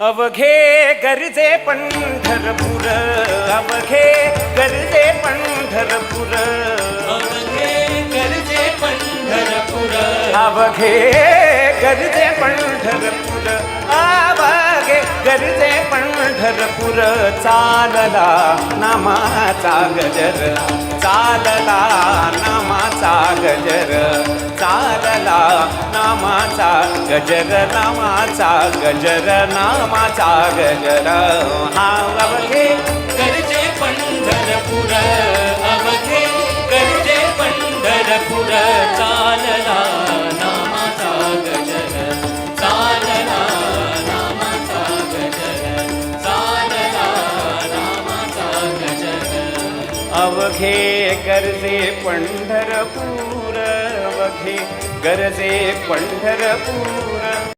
अवघे गरजे पंढरपूर अवघे गरजे पंढरपूर. अवघे गरजे पंढरपूर. अवघे गरजे पंढरपूर अवघे गरजे पंढरपूर. चालला नामाचा गजर चालला नामाचा गजर. नामाचा गजर नामाचा गजर. नामाचा गजर हा अवघे गरजे पंढरपूर अवघे गरजे पंढरपूर. चालला नामाचा गजर चालला नामाचा गजर चालला नामाचा गजर. अवघे गरजे पंढरपूर. अवघे गरजे पंढरपूर।